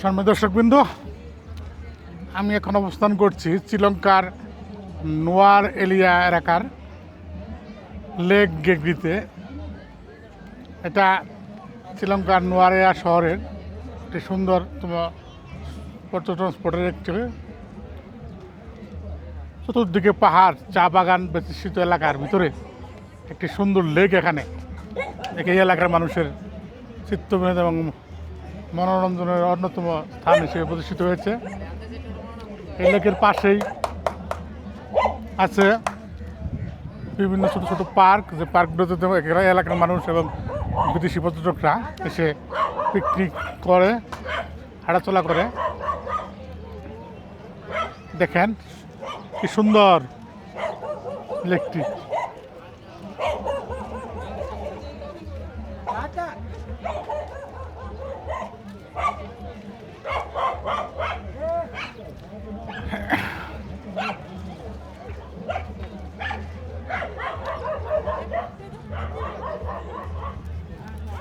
সম্মানিত দর্শকবৃন্দ, আমি এখন অবস্থান করছি শ্রীলঙ্কার নোয়ার এলিয়া এলাকার লেক গেগরিতে। এটা শ্রীলঙ্কার নোয়ারেয়া শহরের একটি সুন্দর তোমার পর্যটন স্পটের একটি চতুর্দিকে পাহাড়, চা বাগান বেশিত এলাকার ভিতরে একটি সুন্দর লেক এখানে। এই এলাকার মানুষের চিত্তবিনোদ এবং মনোরঞ্জনের অন্যতম স্থান হিসেবে প্রতিষ্ঠিত হয়েছে। এই লেকের পাশেই আছে বিভিন্ন ছোট ছোট পার্ক, যে পার্কগুলোতে এলাকার মানুষ এবং বিদেশি পর্যটকরা এসে পিকনিক করে, হাঁটাচলা করে। দেখেন কি সুন্দর লেকটি।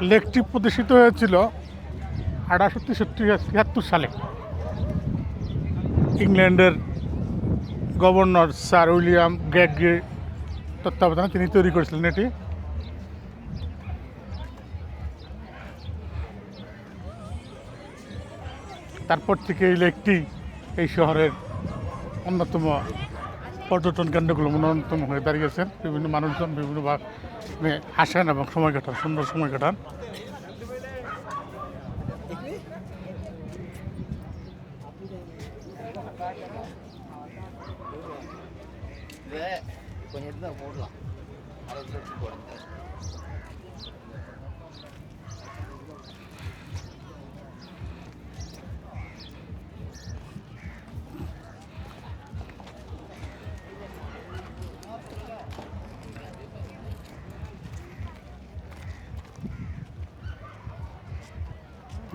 লেকটি প্রতিষ্ঠিত হয়েছিল আঠারোশো তেষট্টি ছিয়াত্তর সালে। ইংল্যান্ডের গভর্নর স্যার উইলিয়াম গ্যাগি তত্ত্বাবধানে তিনি তৈরি করেছিলেন এটি। তারপর থেকে এই লেকটি এই শহরের অন্যতম পর্যটন কেন্দ্রগুলো অন্যতম হয়ে দাঁড়িয়েছেন বিভিন্ন মানুষজন বিভিন্ন ভাবে আসেন এবং সময় কাটান সুন্দর সময় কাটান இது கொஞ்சம் இருந்தால் போடலாம்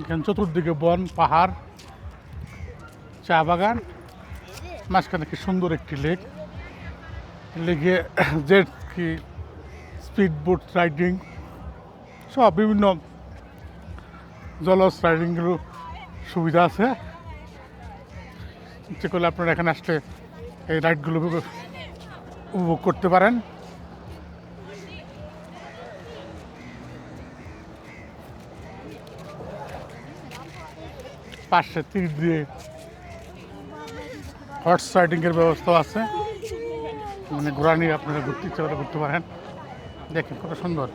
এখানে চতুর্দিকে বন, পাহাড়, চা বাগান, মাঝখানে কি সুন্দর একটি লেক। লেকে জেট কি স্পিড বোট রাইডিং, সব বিভিন্ন জলজ রাইডিংয়েরও সুবিধা আছে। ইচ্ছে করলে আপনারা এখানে আসলে এই রাইডগুলো উপভোগ করতে পারেন। পাশে তীর দিয়ে হর্স রাইডিংয়ের ব্যবস্থা আছে। মানে ঘোরা নিয়ে আপনারা ঘুরতে ইচ্ছে করে ঘুরতে পারেন। দেখেন কত সুন্দর।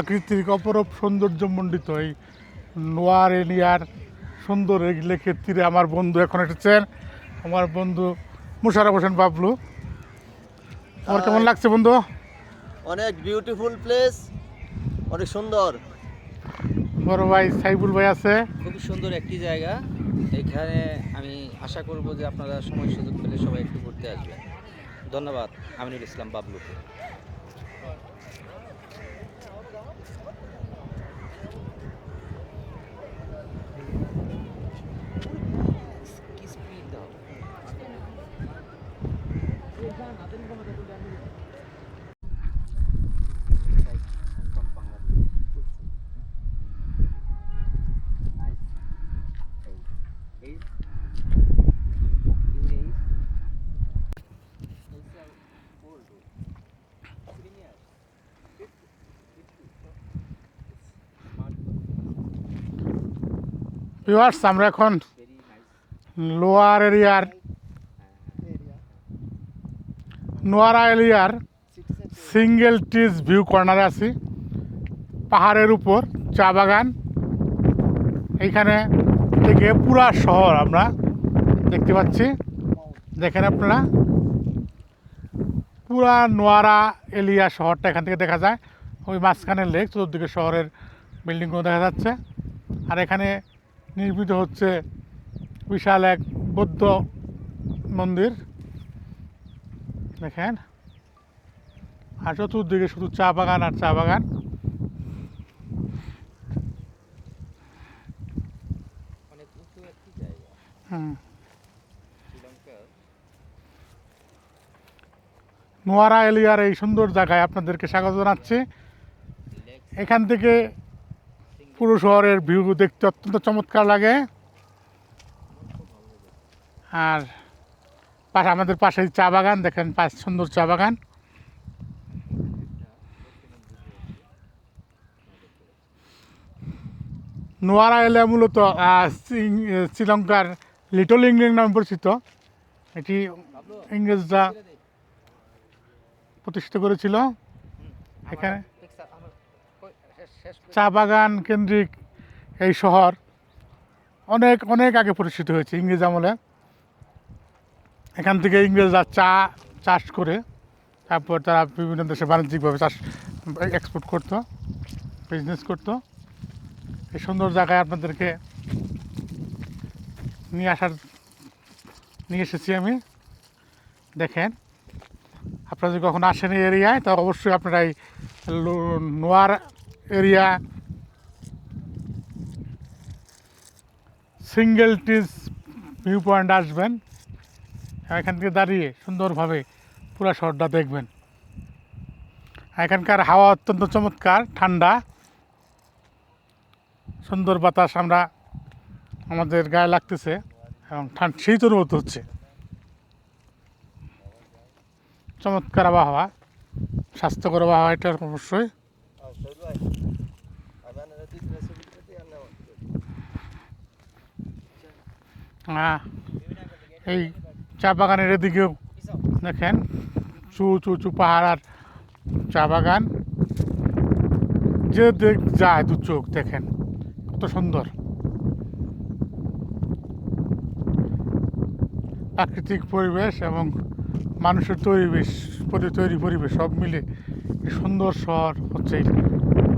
প্রাকৃতিক অপরূপ সৌন্দর্যমণ্ডিত এই নোয়ার এলিয়ার সুন্দর এই লেকের তীরে আমার বন্ধু এখন এসেছেন। আমার বন্ধু মুশারফ হোসেন বাবলু। আমার কেমন লাগছে বন্ধু? অনেক বিউটিফুল প্লেস অনেক সুন্দর। বড় ভাই সাইবুল ভাই আছে। খুবই সুন্দর একটি জায়গা। এখানে আমি আশা করব যে আপনারা সময় সুযোগ পেলে সবাই একটু ঘুরতে আসবেন। ধন্যবাদ আমিনুল ইসলাম বাবলুকে। ভিউয়ার্স আমরা এখন লোয়ার এরিয়ার নোয়ারা এরিয়ার সিঙ্গেল টিজ ভিউ কর্নারে আছি। পাহাড়ের উপর চা বাগান। এইখানে থেকে পুরা শহর আমরা দেখতে পাচ্ছি। দেখেন আপনারা? পুরা নোয়ারা এলিয়া শহরটা এখান থেকে দেখা যায়। ওই মাঝখানের লেক, চতুর্দিকে শহরের বিল্ডিংগুলো দেখা যাচ্ছে। আর এখানে নির্মিত হচ্ছে বিশাল এক বৌদ্ধ মন্দির। দেখেন? আর চতুর্দিকে শুধু চা বাগান আর চা বাগান অনেক উঁচু একটি শ্রীলঙ্কার নোয়ারা এলিয়ার এই সুন্দর জায়গায় আপনাদেরকে স্বাগত জানাচ্ছি। এখান থেকে পুরো শহরের ভিউ দেখতে অত্যন্ত চমৎকার লাগে। আর পাশে আমাদের পাশে চা বাগান, দেখেন পাশ সুন্দর চা বাগান। নোয়ারা এলিয়া মূলত শ্রীলঙ্কার লিটল ইংল্যান্ড নামে পরিচিত। এটি ইংরেজরা প্রতিষ্ঠিত করেছিল। এখানে চা বাগান কেন্দ্রিক এই শহর অনেক অনেক আগে প্রতিষ্ঠিত হয়েছে ইংরেজ আমলে। এখান থেকে ইংরেজরা চা চাষ করে, তারপর তারা বিভিন্ন দেশে বাণিজ্যিকভাবে চাষ এক্সপোর্ট করতো বিজনেস করতো। এই সুন্দর জায়গায় আপনাদেরকে নিয়ে আসার, নিয়ে এসেছি আমি। দেখেন, আপনারা যদি কখনো আসেন এই এরিয়ায়, তা অবশ্যই আপনারা এই নোয়ার এরিয়া, সিঙ্গেল টিস ভিউ পয়েন্ট আসবেন। এখান থেকে দাঁড়িয়ে সুন্দরভাবে পুরো শহরটা দেখবেন। এখানকার হাওয়া অত্যন্ত চমৎকার, ঠান্ডা। সুন্দর বাতাস আমরা আমাদের গায়ে লাগতেছে এবং ঠান্ডা শীত অনুভূত হচ্ছে। চমৎকার আবহাওয়া। স্বাস্থ্যকর আবহাওয়া এটা অবশ্যই। আহ, এই চা বাগানের এদিকেও দেখেন চু চু চু পাহাড় আর চা বাগান। যে দেখ যায় দু চোখ দেখেন কত সুন্দর। প্রাকৃতিক পরিবেশ এবং মানুষের পরিবেশ পরি- তৈরি পরিবেশ, সব মিলে সুন্দর শহর হচ্ছে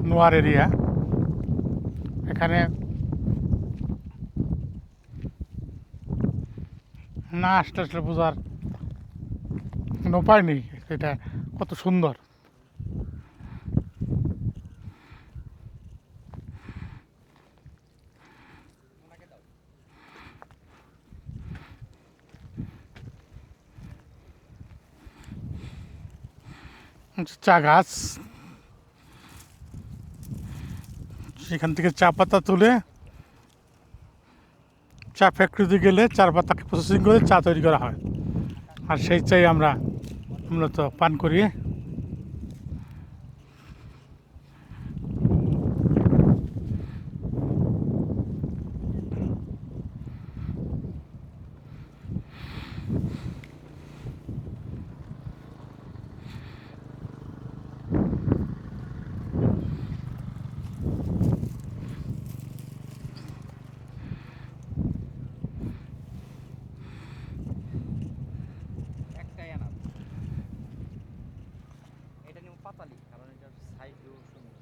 নোয়ার এরিয়া। এখানে না আসলে আসলে বোঝার কোনো উপায় নেই, এটা কত সুন্দর। চা গাছ। সেখান থেকে চা পাতা তুলে, চা ফ্যাক্টরিতে গেলে চার পাতাকে প্রসেসিং করে চা তৈরি করা হয়। আর সেই চাই আমরা মূলত পান করি একটাই আনা এটা নিয়ে পাতালি কারণ এটার সাইজও সুন্দর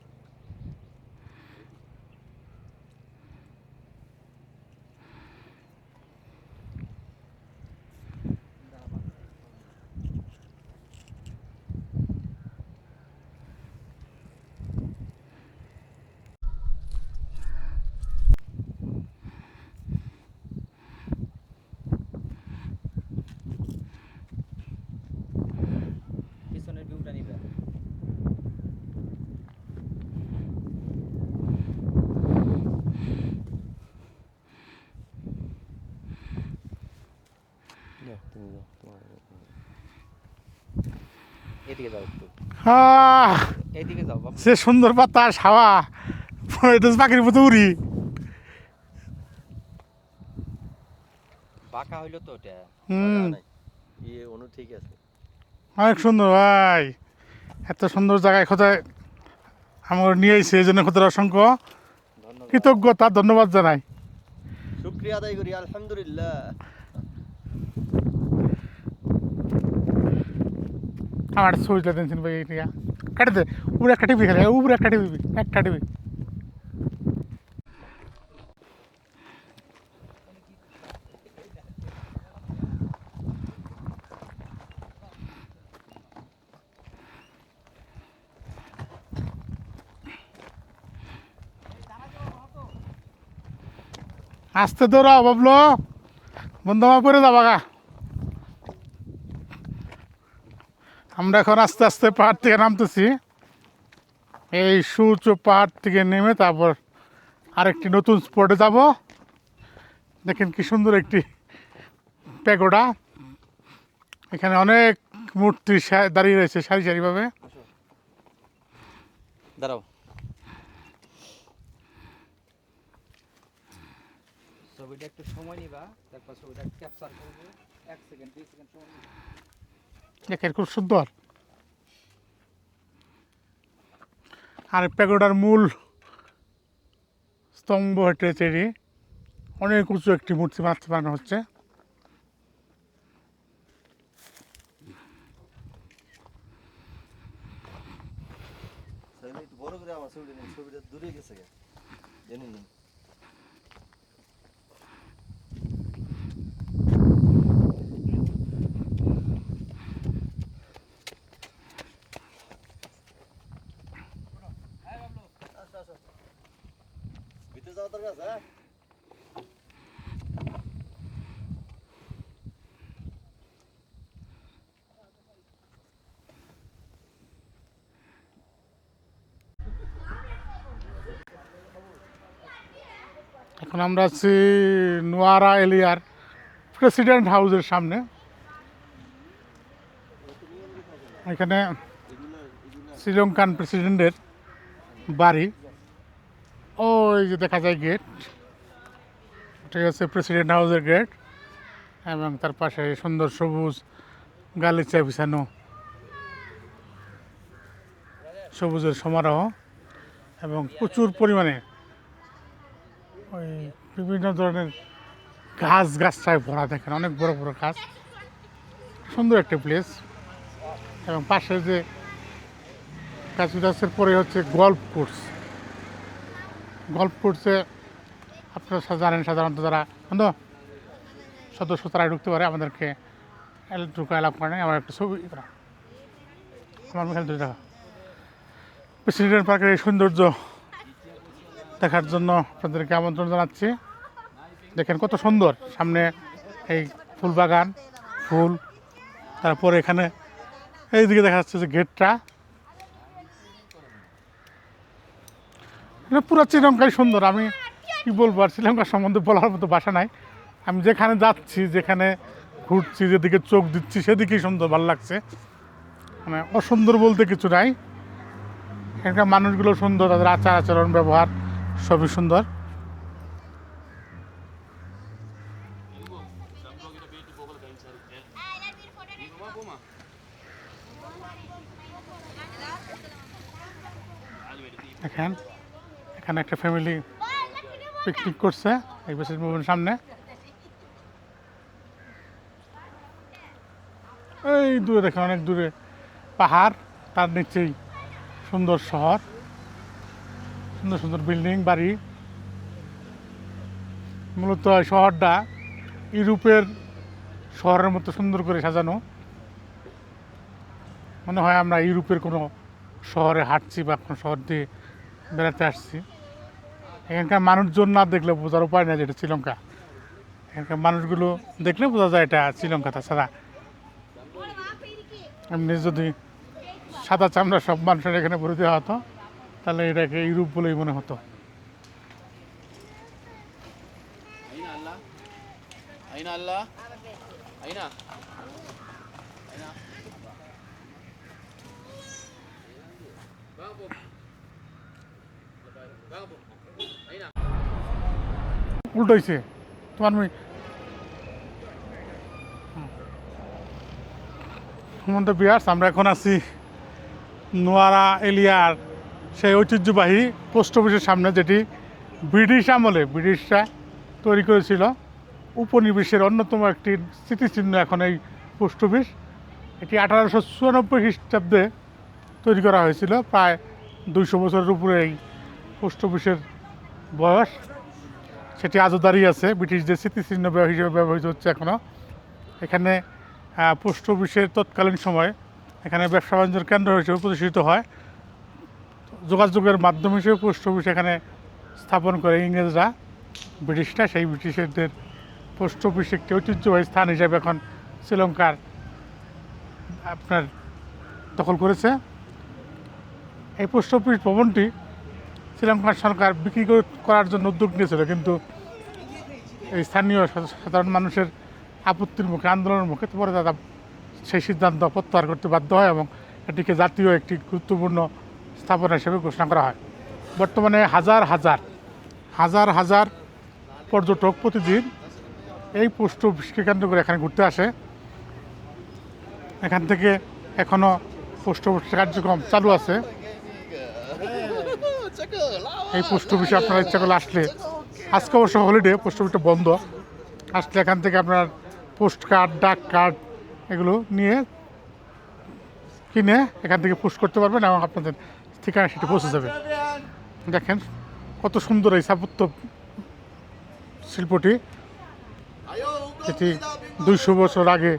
পিছনের ভিউটা নিবে এদিকে যাও একটু। আহ, এইদিকে যাও বাবা। সে সুন্দর বাতাস হাওয়া এটা পাখির মতো উড়ি। বাঁকা হইল তো ওটা। হুম। ইয়ে অনু ঠিক আছে। অনেক সুন্দর ভাই। এত সুন্দর জায়গায় কোথায় আমার নিয়ে এসে এই জন্য কোথায় অসংখ্য কৃতজ্ঞতা ধন্যবাদ জানাই। শুক্রিয়া আদায় করি আলহামদুলিল্লাহ। আমার শরীরটা টেনশন পেয়ে গেছে কাটতে উপরে একটা টিপি খেলে উপরে একটা টিপি একটা টিপি আসতে দৌড়াও বাবলো বন্ধু পরে যাবা গা আমরা এখন আস্তে আস্তে পাহাড় থেকে নামতেছি। এই সূর্য পাহাড় থেকে নেমে তারপর আরেকটি নতুন স্পটে যাব। দেখেন কি সুন্দর একটি প্যাগোডা। এখানে অনেক মূর্তি সা- দাঁড়িয়ে রয়েছে সারি সারিভাবে। দাঁড়াও। ছবিটা একটু সময় নিবা তারপর ছবিটা ক্যাপচার করবে। এক সেকেন্ড দুই সেকেন্ড সময়। দেখেন খুব সুন্দর। আর প্যাগোডার মূল স্তম্ভ হেঁটেছে এটি অনেক উঁচু একটি মূর্তি বানাতে বানানো হচ্ছে। ছবিটা দূরে গেছে জেনে নিন। এখন আমরা আছি নোয়ারা এলিয়ার প্রেসিডেন্ট হাউসের সামনে। এখানে শ্রীলঙ্কান প্রেসিডেন্টের বাড়ি। ওই যে দেখা যায় গেট। ঠিক আছে প্রেসিডেন্ট হাউসের গেট এবং তার পাশে সুন্দর সবুজ গালিচা বিছানো সবুজের সমারোহ এবং প্রচুর পরিমাণে ওই বিভিন্ন ধরনের গাছ গাছটায় ভরা দেখেন, অনেক বড় বড় গাছ। সুন্দর একটা প্লেস এবং পাশে যে গাছ গাছের পরে হচ্ছে গল্ফ কোর্স গল্ফ কোর্সে আপনারা জানেন সাধারণত যারা বন্ধু, সদস্য তারা ঢুকতে পারে। আমাদেরকে ঢুকা এলাপ করে আমার একটা ছবি আমার দুই টাকা প্রেসিডেন্ট পার্কের এই সৌন্দর্য দেখার জন্য আপনাদেরকে আমন্ত্রণ জানাচ্ছি। দেখেন কত সুন্দর, সামনে এই ফুল বাগান ফুল, তারপর এখানে এইদিকে দেখা যাচ্ছে যে গেটটা। এটা পুরো শ্রীলঙ্কাই সুন্দর, আমি কি বলব আর শ্রীলঙ্কার সম্বন্ধে বলার মতো বাসা নাই। আমি যেখানে যাচ্ছি, যেখানে ঘুরছি, যেদিকে চোখ দিচ্ছি, সেদিকেই সুন্দর, ভালো লাগছে। মানে অসুন্দর বলতে কিছু নাই। এখানকার মানুষগুলো সুন্দর, তাদের আচার আচরণ ব্যবহার। সবই সুন্দর। দেখেন, এখানে একটা ফ্যামিলি পিকনিক করছে। এই বেসিস ভবনের সামনে। এই দূরে দেখেন, অনেক দূরে। পাহাড়, তার নিচেই সুন্দর শহর। সুন্দর সুন্দর বিল্ডিং, বাড়ি। মূলত শহরটা ইউরোপের শহরের মতো সুন্দর করে সাজানো। মনে হয় আমরা ইউরোপের কোনো শহরে হাঁটছি বা কোনো শহর দিয়ে বেড়াতে আসছি। এখানকার মানুষজন না দেখলে বোঝার উপায় নেই যে এটা শ্রীলঙ্কা। এখানকার মানুষগুলো দেখলে বোঝা যায় এটা শ্রীলঙ্কা তাছাড়া। এমনি যদি সাদা চামড়া সব মানুষের এখানে ভরে দেওয়া হতো। তাহলে এটাকে ইউরোপ বলেই মনে হতো। Aina Allah. Aina. উল্টো তোমার হেমন্ত বিহার আমরা এখন আছি নোয়ারা এলিয়ার সেই ঐতিহ্যবাহী পোস্ট অফিসের সামনে যেটি ব্রিটিশ আমলে, ব্রিটিশরা তৈরি করেছিল, উপনিবেশের অন্যতম একটি স্মৃতিচিহ্ন এখন এই পোস্ট অফিস। এটি আঠারোশো চুরানব্বই খ্রিস্টাব্দে তৈরি করা হয়েছিল, প্রায় দুইশো বছরের উপরে এই পোস্ট অফিসের বয়স। সেটি আজও দাঁড়িয়ে আছে ব্রিটিশদের স্মৃতিচিহ্ন হিসেবে ব্যবহৃত হচ্ছে এখনও এখানে পোস্ট অফিসের তৎকালীন সময় এখানে ব্যবসা বাণিজ্যের কেন্দ্র হিসেবে প্রতিষ্ঠিত হয়। যোগাযোগের মাধ্যম হিসেবে পোস্ট অফিস এখানে স্থাপন করে ইংরেজরা, ব্রিটিশরা, সেই ব্রিটিশদের পোস্ট অফিস একটি ঐতিহ্যবাহী স্থান হিসেবে এখন শ্রীলঙ্কার আপনার দখল করেছে। এই পোস্ট অফিস ভবনটি শ্রীলঙ্কার সরকার বিক্রি করার জন্য উদ্যোগ নিয়েছিল, কিন্তু এই স্থানীয় সাধারণ মানুষের আপত্তির মুখে, আন্দোলনের মুখে পরে তারা সেই সিদ্ধান্ত প্রত্যাহার করতে বাধ্য হয় এবং এটিকে জাতীয় একটি গুরুত্বপূর্ণ স্থাপনা হিসেবে ঘোষণা করা হয়। বর্তমানে হাজার হাজার হাজার হাজার পর্যটক প্রতিদিন এই পোস্ট অফিসকে কেন্দ্র করে এখানে ঘুরতে আসে। এখান থেকে এখনও পোস্ট অফিসের কার্যক্রম চালু আছে। এই পোস্ট অফিসে আপনারা ইচ্ছা করলে আসলে, আজকে অবশ্য হলিডে পোস্ট অফিসটা বন্ধ। আসলে এখান থেকে আপনার পোস্ট কার্ড ডাক কার্ড এগুলো নিয়ে কিনে এখান থেকে পোস্ট করতে পারবেন এবং আপনাদের ঠিকানা সেটা পৌঁছে যাবে। দেখেন, কত সুন্দর এই স্থাপত্য শিল্পটি। এটি দুইশো বছর আগে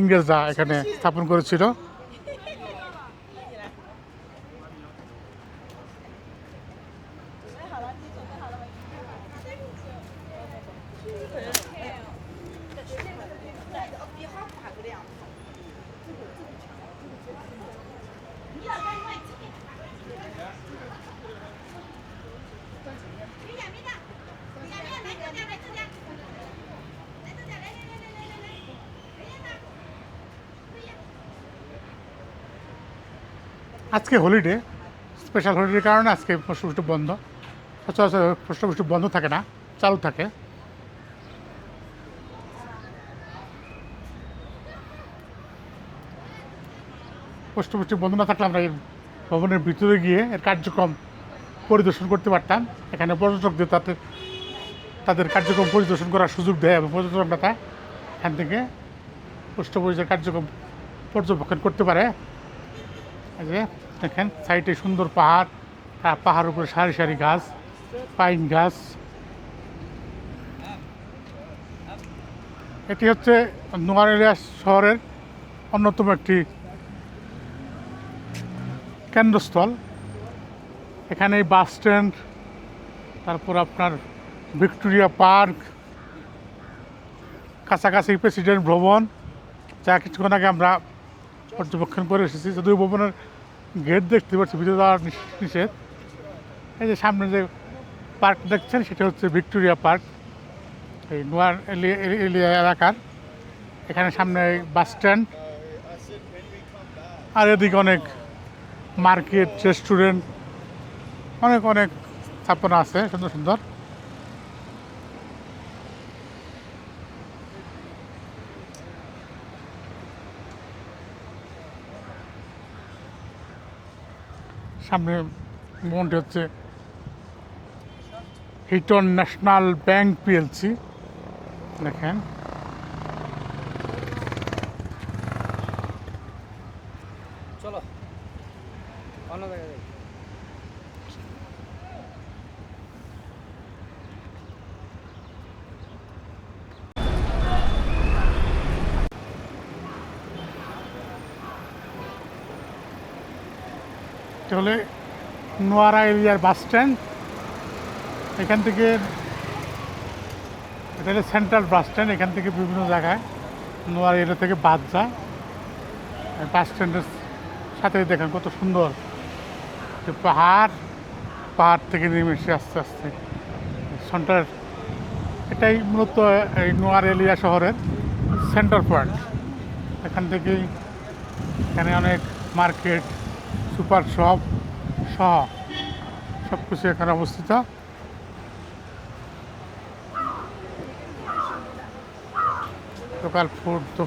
ইংরেজরা এখানে স্থাপন করেছিল। আজকে হলিডে স্পেশাল হলিডের কারণে আজকে পোস্ট বন্ধ। সচরাচর পোস্ট অফিসটা বন্ধ থাকে না, চালু থাকে। পোস্ট অফিসটি বন্ধ না থাকলে আমরা এই ভবনের ভিতরে গিয়ে এর কার্যক্রম পরিদর্শন করতে পারতাম। এখানে পর্যটকদের তাদের তাদের কার্যক্রম পরিদর্শন করার সুযোগ দেয় এবং পর্যটকরা তা এখান থেকে পোস্ট অফিসের কার্যক্রম পর্যবেক্ষণ করতে পারে। দেখেন, সাইডে সুন্দর পাহাড় তার পাহাড়ের উপরে সারি সারি গাছ, পাইন গাছ। এটি হচ্ছে নোয়ারেলিয়া শহরের অন্যতম একটি কেন্দ্রস্থল। এখানে বাস স্ট্যান্ড, তারপর আপনার ভিক্টোরিয়া পার্ক, কাছাকাছি প্রেসিডেন্ট ভবন, যা কিছুক্ষণ আগে আমরা পর্যবেক্ষণ করে এসেছি। যদিও ভবনের গেট দেখতে পাচ্ছি, ভিতরে যাওয়ার নিষ- নিষেধ। এই যে সামনে যে পার্ক দেখছেন, সেটা হচ্ছে ভিক্টোরিয়া পার্ক। এই নোয়ার এলি- এলি- এলিয়া এলাকার। এখানে সামনে বাস স্ট্যান্ড। আর এদিকে অনেক মার্কেট, রেস্টুরেন্ট। অনেক অনেক স্থাপনা আছে, সুন্দর সুন্দর। সামনে মোট হচ্ছে হিটন ন্যাশনাল ব্যাংক পিএলসি দেখেন। এটা হলে নোয়ারা এরিয়ার বাস স্ট্যান্ড। এখান থেকে এটা হলো সেন্ট্রাল বাস স্ট্যান্ড, এখান থেকে বিভিন্ন জায়গায় নোয়ারা এরিয়া থেকে বাদ যায়। বাস স্ট্যান্ডের সাথে দেখেন কত সুন্দর যে পাহাড় পাহাড় থেকে নেমে এসে আস্তে আস্তে সেন্টার এটাই মূলত এই নোয়ার এলিয়া শহরের সেন্টার পয়েন্ট। এখান থেকেই এখানে অনেক মার্কেট সুপার শপ সহ সব কিছু এখানে অবস্থিত। লোকাল ফুড তো।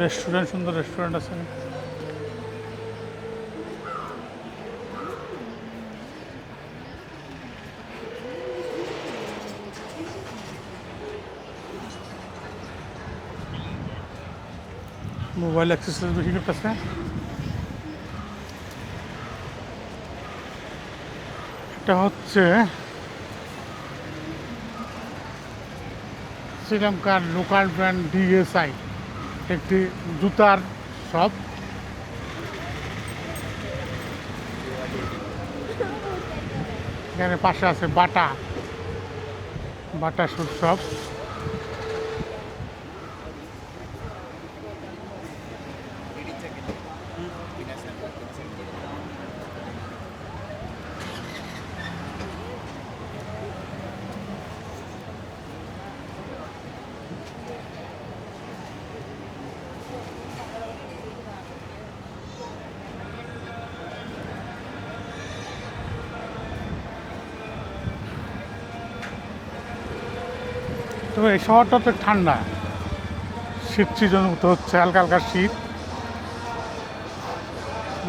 রেস্টুরেন্ট সুন্দর রেস্টুরেন্ট আছে। মোবাইল অ্যাক্সেসরিজ বেশি করতেছে এটা হচ্ছে শ্রীলঙ্কার লোকাল ব্র্যান্ড ডিএসআই একটি জুতার শপ এখানে পাশে আছে বাটা বাটা শুট শপ এই শহরটা তো ঠান্ডা। শীত সিজন হচ্ছে, হালকা হালকা শীত।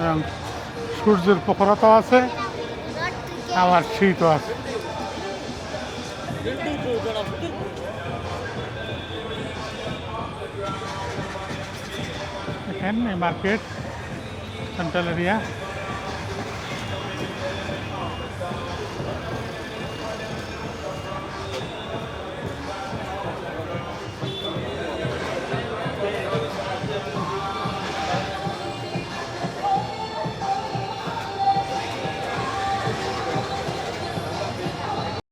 এবং সূর্যের প্রখরতাও আছে, আবার শীতও আছে। Market central area